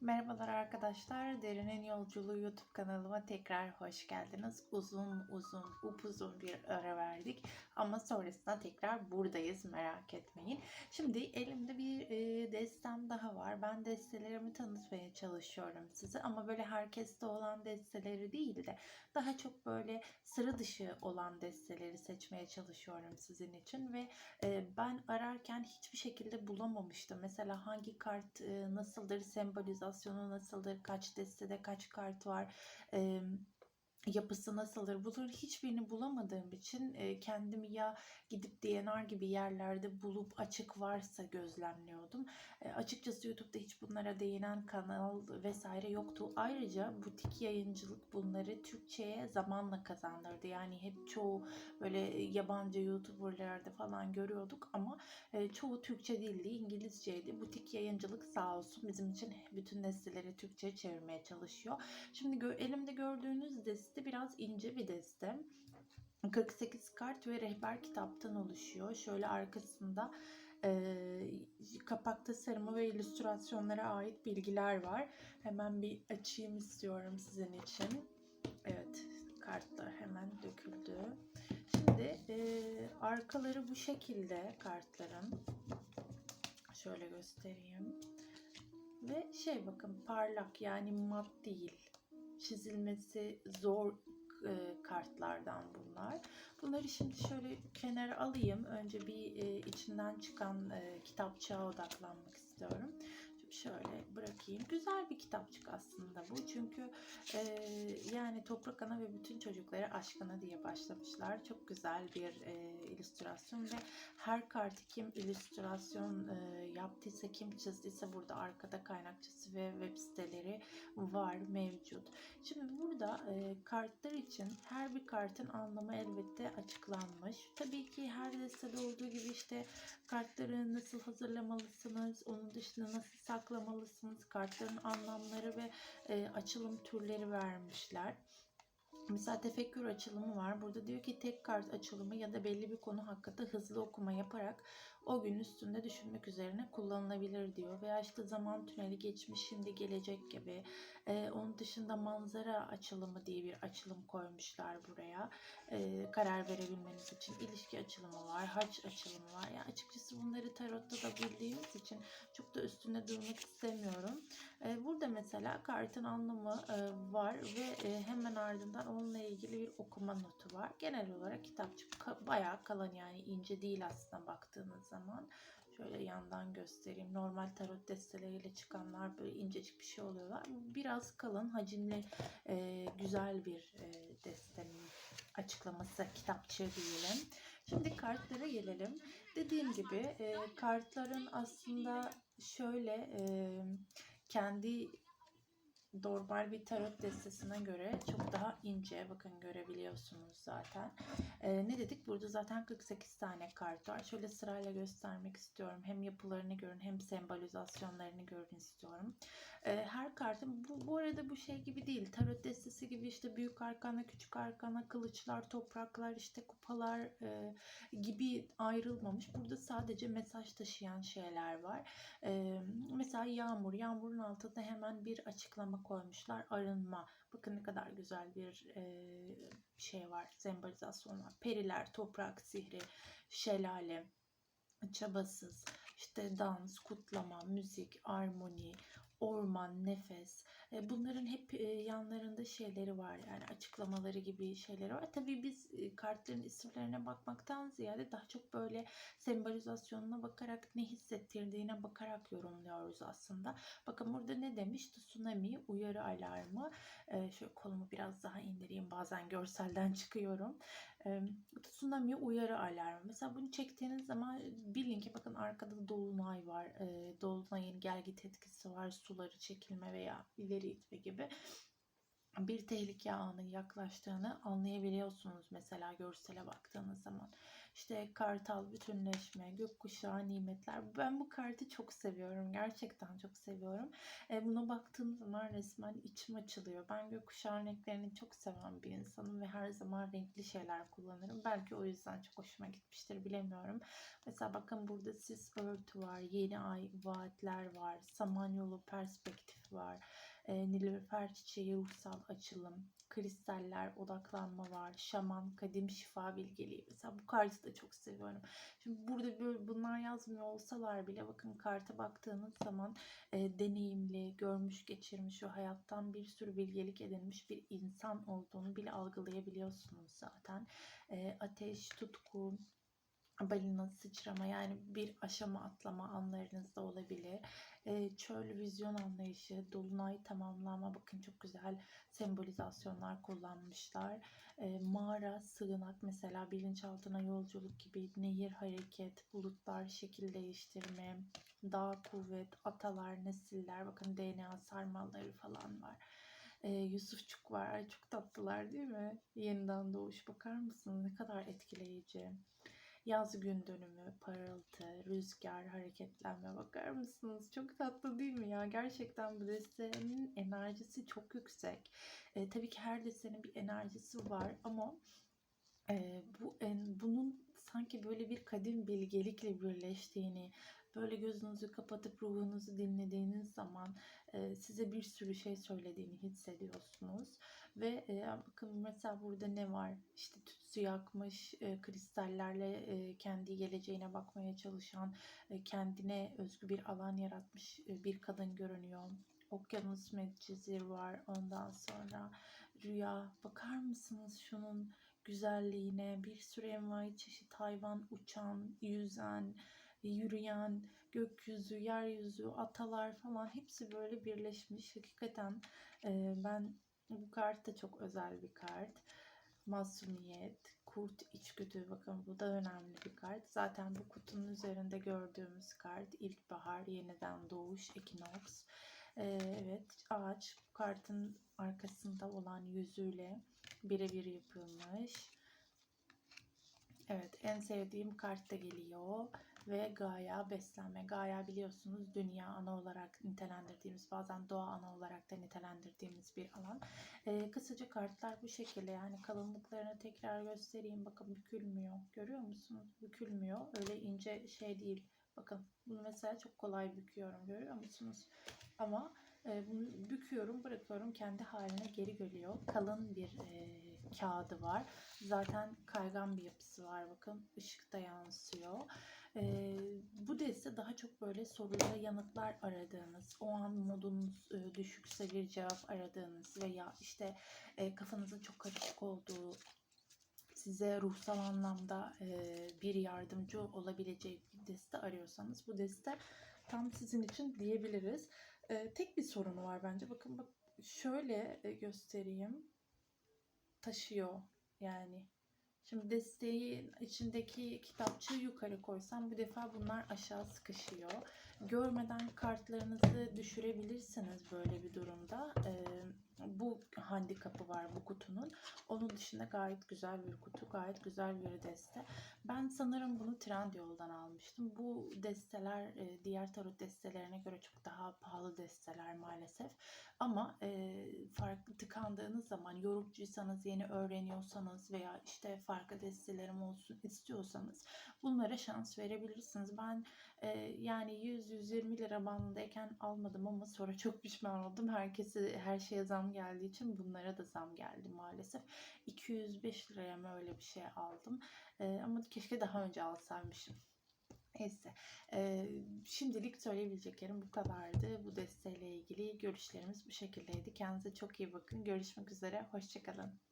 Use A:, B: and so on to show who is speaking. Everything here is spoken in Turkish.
A: Merhabalar arkadaşlar. Derinin Yolculuğu YouTube kanalıma tekrar hoş geldiniz. Uzun uzun, upuzun bir ara verdik. Ama sonrasında tekrar buradayız merak etmeyin. Şimdi elimde bir e, destem daha var. Ben destelerimi tanıtmaya çalışıyorum size. Ama böyle herkeste olan desteleri değil de daha çok böyle sıra dışı olan desteleri seçmeye çalışıyorum sizin için. Ve e, ben ararken hiçbir şekilde bulamamıştım. Mesela hangi kart e, nasıldır, sembolizasyonu nasıldır, kaç destede kaç kart var, e, yapısı nasıldır bunların hiçbirini bulamadığım için kendimi ya gidip DNR gibi yerlerde bulup açık varsa gözlemliyordum. Açıkçası YouTube'da hiç bunlara değinen kanal vesaire yoktu. Ayrıca butik yayıncılık bunları Türkçe'ye zamanla kazandırdı. Yani hep çoğu böyle yabancı YouTuber'larda falan görüyorduk ama çoğu Türkçe değildi, İngilizceydi. Butik yayıncılık sağ olsun bizim için bütün nesneleri Türkçe çevirmeye çalışıyor. Şimdi elimde gördüğünüz deste biraz ince bir deste. 48 kart ve rehber kitaptan oluşuyor. Şöyle arkasında e, kapak tasarımı ve illüstrasyonlara ait bilgiler var. Hemen bir açayım istiyorum sizin için. Evet, kartlar hemen döküldü. Şimdi e, arkaları bu şekilde kartların. Şöyle göstereyim. Ve şey bakın parlak yani mat değil. Çizilmesi zor e, kartlardan bunlar. Bunları şimdi şöyle kenara alayım. Önce bir e, içinden çıkan e, kitapçığa odaklanmak istiyorum. Şöyle bırakayım. Güzel bir kitapçık aslında bu. Çünkü e, yani Toprak Ana ve bütün çocukları aşkına diye başlamışlar. Çok güzel bir e, illüstrasyon ve her kartı kim illüstrasyon e, yaptıysa, kim çizdiyse burada arkada kaynakçısı ve web siteleri var, mevcut. Şimdi burada e, kartlar için her bir kartın anlamı elbette açıklanmış. Tabii ki her destede olduğu gibi işte kartları nasıl hazırlamalısınız, onun dışında nasıl saklamalısınız, kartların anlamları ve e, açılım türleri vermişler. Mesela tefekkür açılımı var. Burada diyor ki tek kart açılımı ya da belli bir konu hakkında hızlı okuma yaparak o gün üstünde düşünmek üzerine kullanılabilir diyor. Veya işte zaman tüneli geçmiş şimdi gelecek gibi. Ee, onun dışında manzara açılımı diye bir açılım koymuşlar buraya. Ee, karar verebilmeniz için ilişki açılımı var, haç açılımı var. Yani açıkçası bunları tarotta da bildiğimiz için çok da üstünde durmak istemiyorum. Ee, burada mesela kartın anlamı e, var ve e, hemen ardından onunla ilgili bir okuma notu var. Genel olarak kitapçık bayağı kalın yani ince değil aslında baktığınız zaman. Şöyle yandan göstereyim. Normal tarot desteleriyle çıkanlar böyle incecik bir şey oluyorlar. Biraz kalın, hacimli, e, güzel bir e, destenin açıklaması, kitapçığı diyelim. Şimdi kartlara gelelim. Dediğim gibi e, kartların aslında şöyle e, kendi normal bir tarot destesine göre çok daha ince. Bakın görebiliyorsunuz zaten. Ee, ne dedik? Burada zaten 48 tane kart var. Şöyle sırayla göstermek istiyorum. Hem yapılarını görün hem sembolizasyonlarını görün istiyorum. Ee, her kartın bu, bu arada bu şey gibi değil. Tarot destesi gibi işte büyük arkana, küçük arkana, kılıçlar, topraklar, işte kupalar e, gibi ayrılmamış. Burada sadece mesaj taşıyan şeyler var. Ee, mesela yağmur. Yağmurun altında hemen bir açıklama koymuşlar. Arınma. Bakın ne kadar güzel bir e, şey var. Sembolizasyon var. Periler, toprak, sihri, şelale, çabasız, işte dans, kutlama, müzik, armoni, orman, nefes. E, bunların hep e, yanlarında şeyleri var. Yani açıklamaları gibi şeyleri var. Tabii biz e, kartların isimlerine bakmaktan ziyade daha çok böyle sembolizasyonuna bakarak ne hissettirdiğine bakarak yorumluyoruz aslında. Bakın burada ne demiş? Tsunami, uyarı alarmı. Şöyle kolumu biraz daha indireyim. Bazen görselden çıkıyorum. Tsunami uyarı alarmı. Mesela bunu çektiğiniz zaman bilin ki bakın arkada dolunay var. Dolunayın gel git etkisi var. Suları çekilme veya ileri itme gibi. bir tehlike anı yaklaştığını anlayabiliyorsunuz mesela görsele baktığınız zaman. İşte kartal, bütünleşme, gökkuşağı, nimetler. Ben bu kartı çok seviyorum. Gerçekten çok seviyorum. E, buna baktığım zaman resmen içim açılıyor. Ben gökkuşağı renklerini çok seven bir insanım ve her zaman renkli şeyler kullanırım. Belki o yüzden çok hoşuma gitmiştir bilemiyorum. Mesela bakın burada sis örtü var, yeni ay vaatler var, samanyolu perspektif var e, nilüfer çiçeği ruhsal açılım, kristaller odaklanma var, şaman kadim şifa bilgeliği. Mesela bu kartı da çok seviyorum. Şimdi burada böyle bunlar yazmıyor olsalar bile bakın karta baktığınız zaman e, deneyimli, görmüş, geçirmiş ve hayattan bir sürü bilgelik edinmiş bir insan olduğunu bile algılayabiliyorsunuz zaten. E, ateş, tutku, balina sıçrama yani bir aşama atlama anlarınız da olabilir. E, çöl vizyon anlayışı, dolunay tamamlama bakın çok güzel sembolizasyonlar kullanmışlar. E, mağara, sığınak mesela bilinçaltına yolculuk gibi nehir hareket, bulutlar şekil değiştirme, dağ kuvvet, atalar, nesiller bakın DNA sarmalları falan var. E, Yusufçuk var. Ay, çok tatlılar değil mi? Yeniden doğuş bakar mısınız? Ne kadar etkileyici. Yaz gün dönümü, parıltı, rüzgar, hareketlenme bakar mısınız? Çok tatlı değil mi ya? Gerçekten bu desenin enerjisi çok yüksek. E, tabii ki her desenin bir enerjisi var ama e, bu en, bunun sanki böyle bir kadim bilgelikle birleştiğini, böyle gözünüzü kapatıp ruhunuzu dinlediğiniz zaman e, size bir sürü şey söylediğini hissediyorsunuz. Ve e, bakın mesela burada ne var? İşte tütsü yakmış, e, kristallerle e, kendi geleceğine bakmaya çalışan, e, kendine özgü bir alan yaratmış e, bir kadın görünüyor. Okyanus Medcezir var ondan sonra rüya. Bakar mısınız şunun güzelliğine? Bir sürü envai çeşit hayvan uçan, yüzen, yürüyen, gökyüzü, yeryüzü, atalar falan hepsi böyle birleşmiş. Hakikaten e, ben bu kart da çok özel bir kart. Masumiyet, kurt içgüdü bakın bu da önemli bir kart. Zaten bu kutunun üzerinde gördüğümüz kart ilkbahar, yeniden doğuş, ekinoks. Ee, evet ağaç bu kartın arkasında olan yüzüyle birebir yapılmış. Evet en sevdiğim kart da geliyor ve Gaia beslenme. Gaia biliyorsunuz dünya ana olarak nitelendirdiğimiz bazen doğa ana olarak da nitelendirdiğimiz bir alan. Ee, kısaca kartlar bu şekilde yani kalınlıklarını tekrar göstereyim. Bakın bükülmüyor. Görüyor musunuz? Bükülmüyor. Öyle ince şey değil. Bakın bunu mesela çok kolay büküyorum. Görüyor musunuz? Ama e, bunu büküyorum, bırakıyorum kendi haline geri geliyor. Kalın bir e, kağıdı var. Zaten kaygan bir yapısı var. Bakın ışıkta yansıyor. E, bu deste daha çok böyle sorulara yanıtlar aradığınız, o an modunuz e, düşükse bir cevap aradığınız veya işte e, kafanızın çok karışık olduğu, size ruhsal anlamda e, bir yardımcı olabileceği bir deste arıyorsanız bu deste tam sizin için diyebiliriz. E, tek bir sorunu var bence. Bakın bak şöyle göstereyim. Taşıyor yani. Şimdi desteği içindeki kitapçığı yukarı koysam bu defa bunlar aşağı sıkışıyor. Görmeden kartlarınızı düşürebilirsiniz böyle bir durumda. Ee, bu handikapı var bu kutunun. Onun dışında gayet güzel bir kutu, gayet güzel bir deste. Ben sanırım bunu Trendyol'dan almıştım. Bu desteler e, diğer tarot destelerine göre çok daha pahalı desteler maalesef. Ama e, farklı tıkandığınız zaman yorumcuysanız, yeni öğreniyorsanız veya işte farklı destelerim olsun istiyorsanız bunlara şans verebilirsiniz. Ben e, yani 100-120 lira bandındayken almadım ama sonra çok pişman oldum. Herkese her şeye zam geldiği için bunlara da zam geldi maalesef. 205 liraya mı öyle bir şey aldım. E, ama keşke daha önce alsaymışım. Neyse. E, şimdilik söyleyebileceklerim bu kadardı. Bu desteğiyle ilgili görüşlerimiz bu şekildeydi. Kendinize çok iyi bakın. Görüşmek üzere. Hoşçakalın.